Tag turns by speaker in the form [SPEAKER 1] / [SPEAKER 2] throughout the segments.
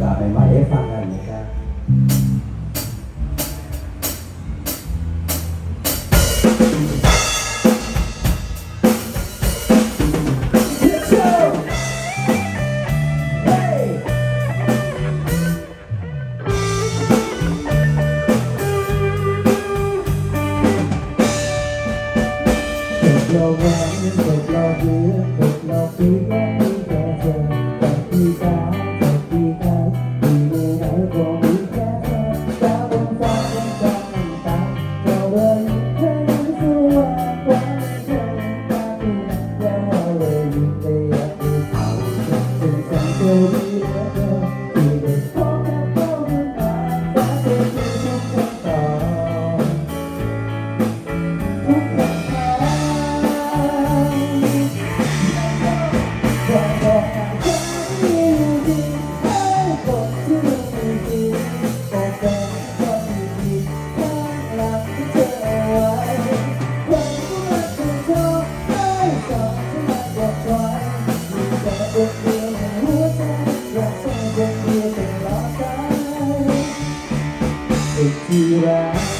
[SPEAKER 1] กาสใหม่ๆให้ฟังกันนะครับ
[SPEAKER 2] เราแหวนตกเราหูตกเราปี ever ที่รัก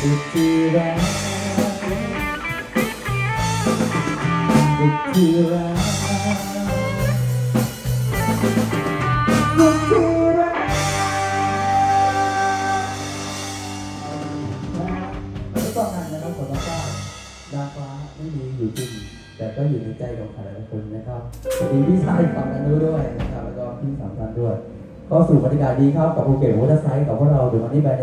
[SPEAKER 2] สุดรักไม่รักงหันนะครับขอรับทราบดาฟ้าไม่มีอยู่จริงแต่ก็อยู่ในใจของใครหลายคนนะครับสวัสดีพี่ชายฝั่งนั้นด้วยนะครับแล้วก็พี่สามท่านด้วย ก็สู่บรรยากาศดีครับกับโปรเกตวัตไซส์กับพวกเราเดี๋ยววันนี้ไปใน